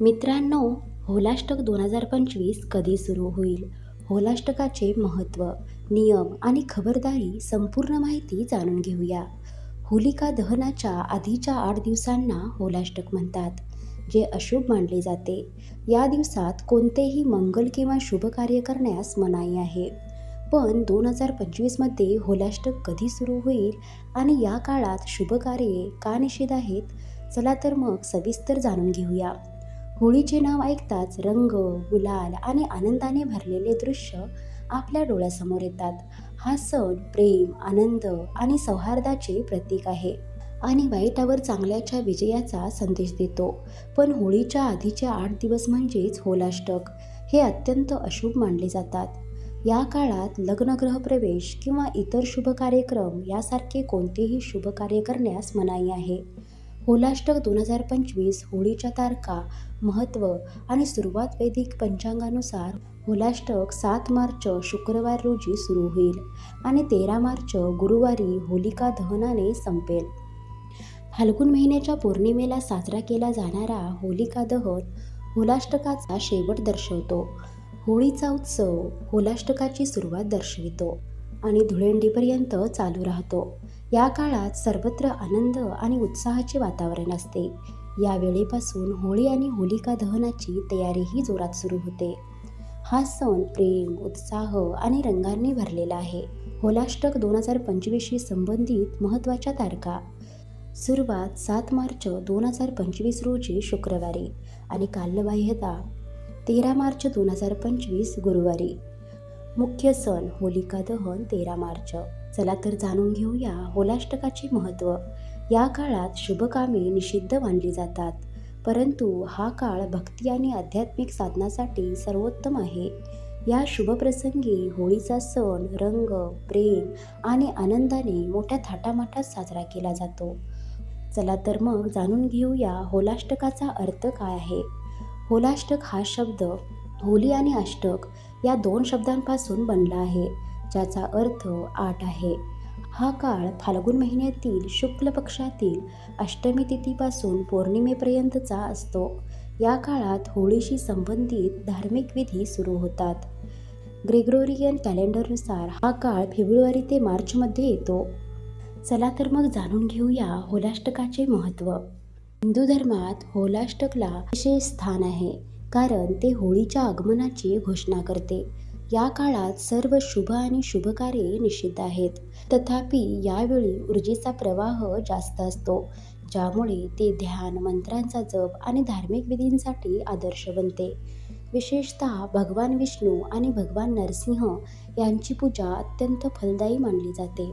मित्रांनो होलाष्टक दोन हजार पंचवीस कधी सुरू होईल? होलाष्टकाचे महत्त्व नियम आणि खबरदारी संपूर्ण माहिती जाणून घेऊया. होलिका दहनाच्या आधीच्या आठ दिवसांना होलाष्टक म्हणतात जे अशुभ मानले जाते. या दिवसात कोणतेही मंगल किंवा शुभ कार्य करण्यास मनाई आहे. पण दोन हजार पंचवीसमध्ये होलाष्टक कधी सुरू होईल आणि या काळात शुभ कार्ये का निषेध आहेत? चला तर मग सविस्तर जाणून घेऊया. होळीचे नाव ऐकताच रंग गुलाल आणि आनंदाने भरलेले दृश्य आपल्या डोळ्यासमोर येतात. हा सण प्रेम आनंद आणि सौहार्दाचे प्रतीक आहे आणि वाईटावर चांगल्याच्या विजयाचा संदेश देतो. पण होळीच्या आधीचे आठ दिवस म्हणजेच होलाष्टक हे अत्यंत अशुभ मानले जातात. या काळात लग्नगृहप्रवेश किंवा इतर शुभ कार्यक्रम यासारखे कोणतेही शुभ कार्य करण्यास मनाई आहे. होलाष्टक दोन हजार पंचवीस होळीच्या तारखा महत्त्व आणि सुरुवात वैदिक पंचांगानुसार होलाष्टक सात मार्च शुक्रवार रोजी सुरू होईल आणि तेरा मार्च गुरुवारी होलिका दहनाने संपेल. फाल्गुन महिन्याच्या पौर्णिमेला साजरा केला जाणारा होलिका दहन होलाष्टकाचा शेवट दर्शवतो. होळीचा उत्सव होलाष्टकाची सुरुवात दर्शवितो आणि धुळेंडीपर्यंत चालू राहतो. या काळात सर्वत्र आनंद आणि उत्साहाचे वातावरण असते. या वेळेपासून होळी आणि होलिका दहनाची तयारीही जोरात सुरू होते. हा सण प्रेम उत्साह आणि रंगांनी भरलेला आहे. होलाष्टक दोन हजार पंचवीसशी संबंधित महत्त्वाच्या तारखा. सुरुवात सात मार्च दोन हजार पंचवीस रोजी शुक्रवारी आणि कालबाह्यता तेरा मार्च दोन हजार पंचवीस गुरुवारी. मुख्य सण होलिका दहन तेरा मार्च. चला तर जाणून घेऊया होलाष्टकाचे महत्त्व. या काळात शुभकामे निषिद्ध मानली जातात. परंतु हा काळ भक्ती आणि आध्यात्मिक साधनासाठी सर्वोत्तम आहे. या शुभप्रसंगी होळीचा सण रंग प्रेम आणि आनंदाने मोठ्या थाटामाटात साजरा केला जातो. चला तर मग जाणून घेऊया होलाष्टकाचा अर्थ काय आहे? होलाष्टक हा शब्द होली आणि अष्टक या दोन शब्दांपासून बनला आहे. ज्याचा अर्थ आठ आहे. हा काळ फाल्गुन महिन्यातील शुक्ल पक्षातील अष्टमी तिथीपासून पौर्णिमेपर्यंतचा असतो. या काळात होळीशी संबंधित धार्मिक विधी सुरू होतात. ग्रेगोरियन कॅलेंडरनुसार हा काळ फेब्रुवारी ते मार्चमध्ये येतो. चला तर मग जाणून घेऊया होलाष्टकाचे महत्त्व. हिंदू धर्मात होलाष्टकला विशेष स्थान आहे कारण ते होळीच्या आगमनाची घोषणा करते. या काळात सर्व शुभ आणि शुभ कार्ये निषिद्ध आहेत. तथापि यावेळी ऊर्जेचा प्रवाह जास्त असतो ज्यामुळे ते ध्यान मंत्रांचा जप आणि धार्मिक विधींसाठी आदर्श बनते. विशेषतः भगवान विष्णू आणि भगवान नरसिंह यांची पूजा अत्यंत फलदायी मानली जाते.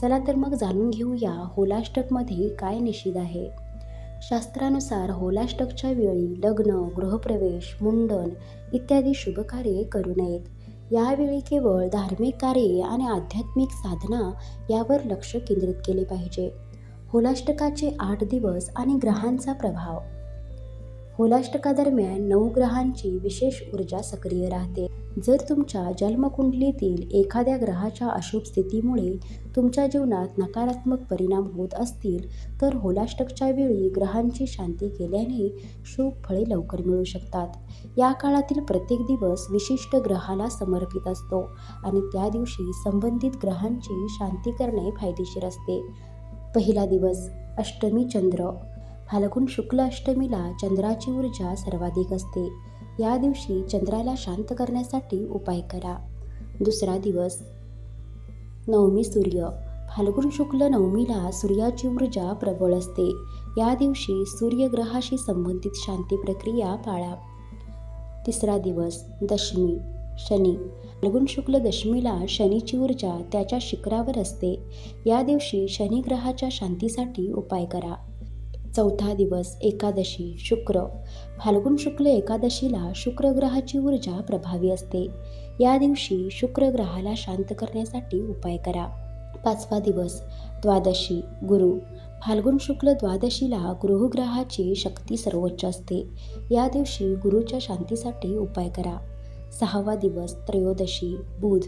चला तर मग जाणून घेऊया होलाष्टकमध्ये काय निषेध आहे. शास्त्रानुसार होलाष्टकच्या वेळी लग्न गृहप्रवेश मुंडन इत्यादी शुभकार्ये करू नयेत. यावेळी केवळ धार्मिक कार्ये आणि आध्यात्मिक साधना यावर लक्ष केंद्रित केले पाहिजे. होलाष्टकाचे आठ दिवस आणि ग्रहांचा प्रभाव होलाष्टकादरम्यान नऊ ग्रहांची विशेष ऊर्जा सक्रिय राहते. जर तुमच्या जन्मकुंडलीतील एखाद्या ग्रहाच्या अशुभ स्थितीमुळे तुमच्या जीवनात नकारात्मक परिणाम होत असतील तर होलाष्टकच्या वेळी ग्रहांची शांती केल्याने शुभ फळे लवकर मिळू शकतात. या काळातील प्रत्येक दिवस विशिष्ट ग्रहाला समर्पित असतो आणि त्या दिवशी संबंधित ग्रहांची शांती करणे फायदेशीर असते. पहिला दिवस अष्टमी चंद्र. फाल्गुन शुक्ल अष्टमीला चंद्राची ऊर्जा सर्वाधिक असते. या दिवशी चंद्राला शांत करण्यासाठी उपाय करा. दुसरा दिवस. नवमी सूर्य. फाल्गुन शुक्ल नवमीला सूर्याची ऊर्जा प्रबळ असते. या दिवशी सूर्यग्रहाशी संबंधित शांती प्रक्रिया पाळा. तिसरा दिवस. दशमी. शनी. फाल्गुन शुक्ल दशमीला शनीची ऊर्जा त्याच्या शिखरावर असते. या दिवशी शनिग्रहाच्या शांतीसाठी उपाय करा. चौथा दिवस एकादशी शुक्र. फाल्गुन शुक्ल एकादशीला शुक्र ग्रहाची ऊर्जा प्रभावी असते. या दिवशी शुक्र ग्रहाला शांत करण्यासाठी उपाय करा. पाचवा दिवस द्वादशी गुरु. फाल्गुन शुक्ल द्वादशीला गृहग्रहाची शक्ती सर्वोच्च असते. या दिवशी गुरुच्या शांतीसाठी उपाय करा. सहावा दिवस त्रयोदशी बुध.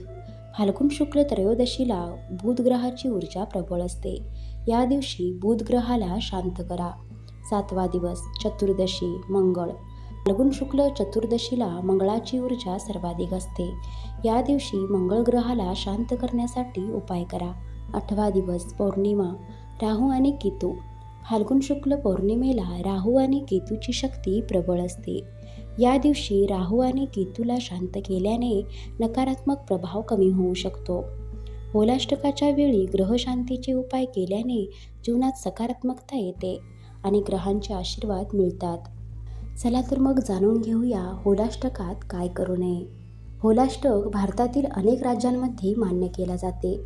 फाल्गुन शुक्ल त्रयोदशीला बुधग्रहाची ऊर्जा प्रबळ असते. या दिवशी बुधग्रहाला शांत करा. सातवा दिवस चतुर्दशी मंगळ. फाल्गुन शुक्ल चतुर्दशीला मंगळाची ऊर्जा सर्वाधिक असते. या दिवशी मंगळ ग्रहाला शांत करण्यासाठी उपाय करा. आठवा दिवस पौर्णिमा राहू आणि केतू. फाल्गुन शुक्ल पौर्णिमेला राहू आणि केतूची शक्ती प्रबळ असते. या दिवशी राहू आणि केतूला शांत केल्याने नकारात्मक प्रभाव कमी होऊ शकतो. होलाष्टकाच्या वेळी ग्रहशांतीचे उपाय केल्याने जीवनात सकारात्मकता येते आणि ग्रहांचे आशीर्वाद मिळतात. चला तर मग जाणून घेऊया होलाष्टकात काय करू नये. होलाष्टक भारतातील अनेक राज्यांमध्ये मान्य केला जाते.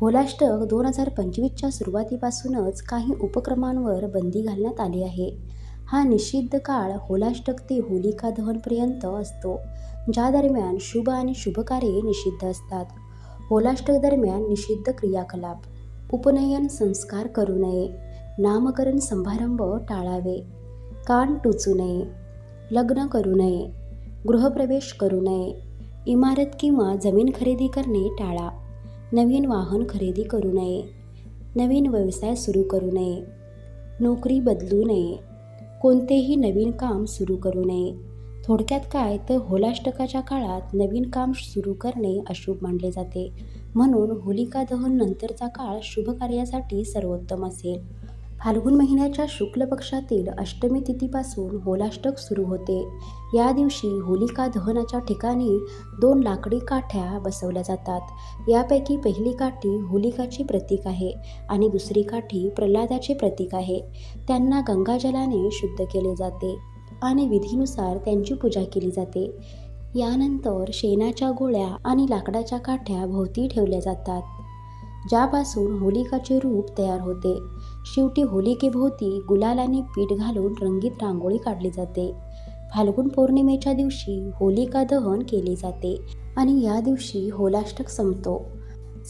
होलाष्टक दोन हजार पंचवीसच्या सुरुवातीपासूनच काही उपक्रमांवर बंदी घालण्यात आली आहे. हा निषिद्ध काळ होलाष्टक ते होलिका दहनपर्यंत असतो. ज्या दरम्यान शुभ आणि शुभकार्ये निषिद्ध असतात. होलाष्टक दरम्यान निषिद्ध क्रियाकलाप उपनयन संस्कार करू नये नामकरण समारंभ टाळावे कान टोचू नये लग्न करू नये गृहप्रवेश करू नये इमारत किंवा जमीन खरेदी करणे टाळा नवीन वाहन खरेदी करू नये नवीन व्यवसाय सुरू करू नये नोकरी बदलू नये कोणतेही नवीन काम सुरू करू नये. थोडक्यात काय तर होलाष्टकाच्या काळात नवीन काम सुरू करणे अशुभ मानले जाते. म्हणून होलिका दहन नंतरचा काळ शुभ कार्यासाठी सर्वोत्तम असेल. फाल्गुन महिन्याच्या शुक्ल पक्षातील अष्टमी तिथीपासून होलाष्टक सुरू होते. या दिवशी होलिका दहनाच्या ठिकाणी दोन लाकडी काठ्या बसवल्या जातात. यापैकी पहिली काठी होलिकाची प्रतीक आहे आणि दुसरी काठी प्रल्हादाचे प्रतीक आहे. त्यांना गंगाजलाने शुद्ध केले जाते आणि विधीनुसार त्यांची पूजा केली जाते. यानंतर शेणाच्या गोळ्या आणि लाकडाच्या काठ्या भोवती ठेवल्या जातात ज्यापासून होलिकाचे रूप तयार होते. शेवटी होलिकेभोवती गुलालाने पीठ घालून रंगीत रांगोळी काढली जाते. फाल्गुन पौर्णिमेच्या दिवशी होलिका दहन केले जाते आणि या दिवशी होलाष्टक संपतो.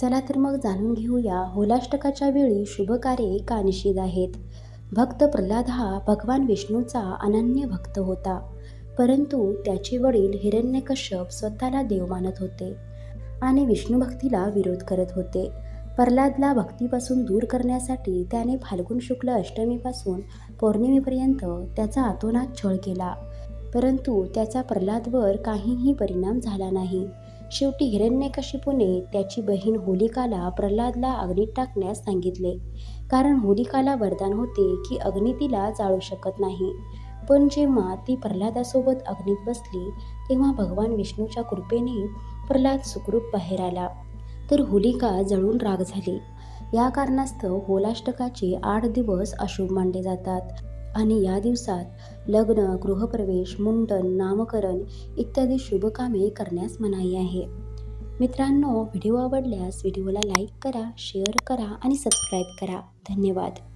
चला तर मग जाणून घेऊया होलाष्टकाच्या वेळी शुभकार्ये का निषेध आहेत. भक्त प्रल्हाद हा भगवान विष्णूचा अनन्य भक्त होता. परंतु त्याचे वडील हिरण्यकश्यप स्वतःला देव मानत होते आणि विष्णू भक्तीला विरोध करत होते. प्रल्हादला भक्तीपासून दूर करण्यासाठी त्याने फाल्गुन शुक्ल अष्टमीपासून पौर्णिमेपर्यंत त्याचा आतोनात छळ केला. परंतु त्याचा प्रल्हादवर काहीही परिणाम झाला नाही. शेवटी हिरण्यकशिपूने त्याची बहीण होलिकाला प्रल्हादला अग्नीत टाकण्यास सांगितले. कारण होलिकाला वरदान होते की अग्नी तिला जाळू शकत नाही. पण जेव्हा ती प्रल्हादासोबत अग्नीत बसली तेव्हा भगवान विष्णूच्या कृपेने प्रल्हाद सुखरूप बाहेर आला. तर होलिका जळून राग झाली. या कारणास्तव होलाष्टकाचे आठ दिवस अशुभ मानले जातात. आणि या दिवसात लग्न गृहप्रवेश मुंडन नामकरण इत्यादी शुभकामे करण्यास मनाई आहे. मित्रांनो व्हिडिओ आवडल्यास व्हिडिओला लाईक करा शेअर करा आणि सबस्क्राईब करा. धन्यवाद.